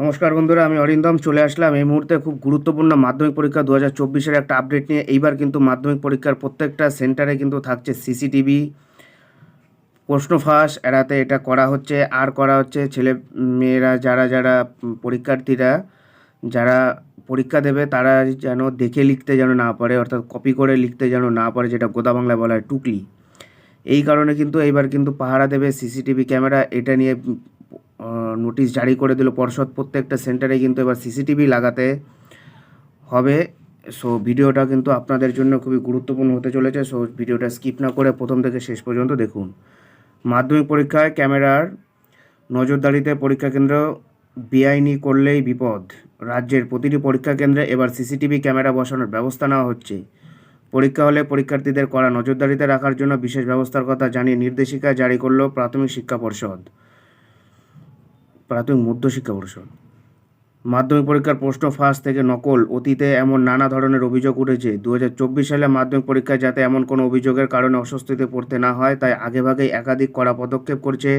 নমস্কার বন্ধুরা, আমি অরিন্দম, চলে আসলাম এই মুহূর্তে খুব গুরুত্বপূর্ণ মাধ্যমিক পরীক্ষা দু হাজার চব্বিশের একটা আপডেট নিয়ে। এইবার কিন্তু মাধ্যমিক পরীক্ষার প্রত্যেকটা সেন্টারে কিন্তু থাকছে সিসিটিভি প্রশ্ন ফাঁস, এড়াতে এটা করা হচ্ছে। আর করা হচ্ছে ছেলে মেয়েরা, যারা যারা পরীক্ষার্থীরা, যারা পরীক্ষা দেবে, তারা যেন দেখে লিখতে যেন না পারে, অর্থাৎ কপি করে লিখতে যেন না পারে, যেটা গোদা বাংলা বলা হয় টুকলি। এই কারণে কিন্তু এইবার কিন্তু পাহারা দেবে সিসিটিভি ক্যামেরা এটা নিয়ে নোটিশ জারি করে দিল পর্ষদ প্রত্যেকটা সেন্টারে কিন্তু এবার সিসিটিভি লাগাতে হবে। সো ভিডিওটা কিন্তু আপনাদের জন্য খুবই গুরুত্বপূর্ণ হতে চলেছে। সো ভিডিওটা স্কিপ না করে প্রথম থেকে শেষ পর্যন্ত দেখুন। মাধ্যমিক পরীক্ষায় ক্যামেরার নজরদারিতে পরীক্ষা কেন্দ্র বেআইনি করলেই বিপদ। রাজ্যের প্রতিটি পরীক্ষা কেন্দ্রে এবার সিসিটিভি ক্যামেরা বসানোর ব্যবস্থা নেওয়া হচ্ছে। পরীক্ষা হলে পরীক্ষার্থীদের করা নজরদারিতে রাখার জন্য বিশেষ ব্যবস্থার কথা জানিয়ে নির্দেশিকা জারি করল প্রাথমিক শিক্ষা পর্ষদ। প্রাথমিক মধ্যশিক্ষা পরিষদ মাধ্যমিক পরীক্ষার প্রশ্ন ফাঁস থেকে নকল, অতীতে এমন নানা ধরনের অভিযোগ উঠেছে। দু হাজার চব্বিশ সালে মাধ্যমিক পরীক্ষায় যাতে এমন কোনো অভিযোগের কারণে অস্বস্তিতে পড়তে না হয়, তাই আগেভাগেই একাধিক কড়া পদক্ষেপ করছে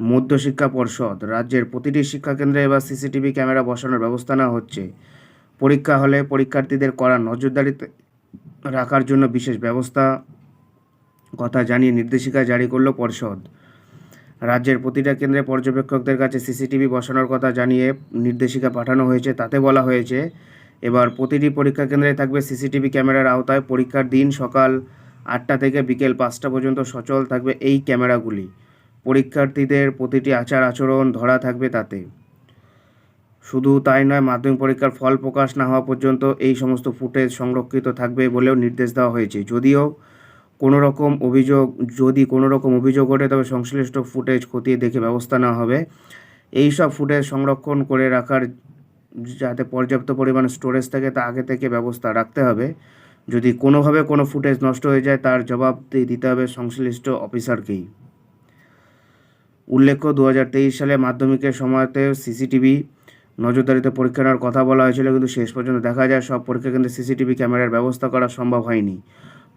মধ্যশিক্ষা পর্ষদ। রাজ্যের প্রতিটি শিক্ষাকেন্দ্রে এবার সিসিটিভি ক্যামেরা বসানোর ব্যবস্থা নেওয়া হচ্ছে। পরীক্ষা হলে পরীক্ষার্থীদের করা নজরদারিতে রাখার জন্য বিশেষ ব্যবস্থা কথা জানিয়ে নির্দেশিকা জারি করল পর্ষদ। রাজ্যের প্রতিটা কেন্দ্রে পর্যবেক্ষকদের কাছে সিসিটিভি বসানোর কথা জানিয়ে নির্দেশিকা পাঠানো হয়েছে, তাতে বলা হয়েছে, এবার প্রতিটি পরীক্ষা কেন্দ্রে থাকবে সিসিটিভি ক্যামেরার আওতায়। পরীক্ষার দিন সকাল আটটা থেকে বিকেল পাঁচটা পর্যন্ত সচল থাকবে এই ক্যামেরাগুলি। পরীক্ষার্থীদের প্রতিটি আচার আচরণ ধরা থাকবে তাতে। শুধু তাই নয়, মাধ্যমিক পরীক্ষার ফল প্রকাশ না হওয়া পর্যন্ত এই সমস্ত ফুটেজ সংরক্ষিত থাকবে বলেও নির্দেশ দেওয়া হয়েছে। যদিও কোনো রকম অভিযোগ, যদি কোনো রকম অভিযোগ ওঠে, তবে সংশ্লিষ্ট ফুটেজ খতিয়ে দেখে ব্যবস্থা নেওয়া হবে। এই সব ফুটেজ সংরক্ষণ করে রাখার যাতে পর্যাপ্ত পরিমাণ স্টোরেজ থাকে, তা আগে থেকে ব্যবস্থা রাখতে হবে। যদি কোনোভাবে কোনো ফুটেজ নষ্ট হয়ে যায়, তার জবাব দিতে হবে সংশ্লিষ্ট অফিসারকেই। উল্লেখ্য দু হাজার তেইশ সালে মাধ্যমিকের সময়তে সিসিটিভি নজরদারিতে পরীক্ষা নেওয়ার কথা বলা হয়েছিল, কিন্তু শেষ পর্যন্ত দেখা যায়, সব পরীক্ষা কেন্দ্রে সিসিটিভি ক্যামেরার ব্যবস্থা করা সম্ভব হয়নি।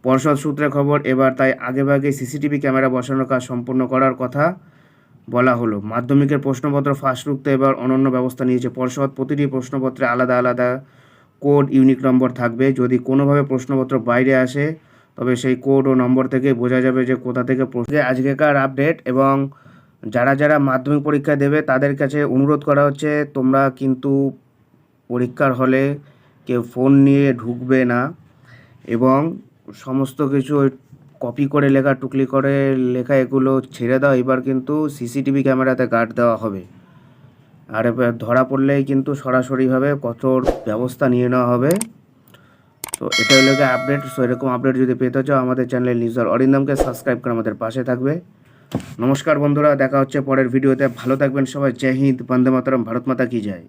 পর্ষদ সূত্রে খবর, এবার তাই আগেভাগে সিসিটিভি ক্যামেরা বসানোর কাজ সম্পূর্ণ করার কথা বলা হলো। মাধ্যমিকের প্রশ্নপত্র ফাঁস রুখতে এবার অনন্য ব্যবস্থা নিয়েছে পর্ষদ প্রতিটি প্রশ্নপত্রে আলাদা আলাদা কোড, ইউনিক নম্বর থাকবে। যদি কোনোভাবে প্রশ্নপত্র বাইরে আসে, তবে সেই কোড ও নম্বর থেকে বোঝা যাবে যে কোথা থেকে প্রশ্ন আজকেকার আপডেট এবং যারা যারা মাধ্যমিক পরীক্ষা দেবে, তাদের কাছে অনুরোধ করা হচ্ছে, তোমরা কিন্তু পরীক্ষার হলে কেউ ফোন নিয়ে ঢুকবে না। এবং সমস্ত কিছু ওই কপি করে লেখা, টুকলি করে লেখা, এগুলো ছেড়ে দাও। এবার কিন্তু সিসিটিভি ক্যামেরাতে গার্ড দেওয়া হবে। আর এবার ধরা পড়লেই কিন্তু সরাসরিভাবে কঠোর ব্যবস্থা নিয়ে নেওয়া হবে। তো এটা হলো আপডেট সো এরকম আপডেট যদি পেতে চাও, আমাদের চ্যানেলে নিউজার অরিন্দমকে সাবস্ক্রাইব করে আমাদের পাশে থাকবে। নমস্কার বন্ধুরা, দেখা হচ্ছে পরের ভিডিওতে ভালো থাকবেন সবাই। জয় হিন্দ, বন্দে মাতরম, ভারত মাতা কি যায়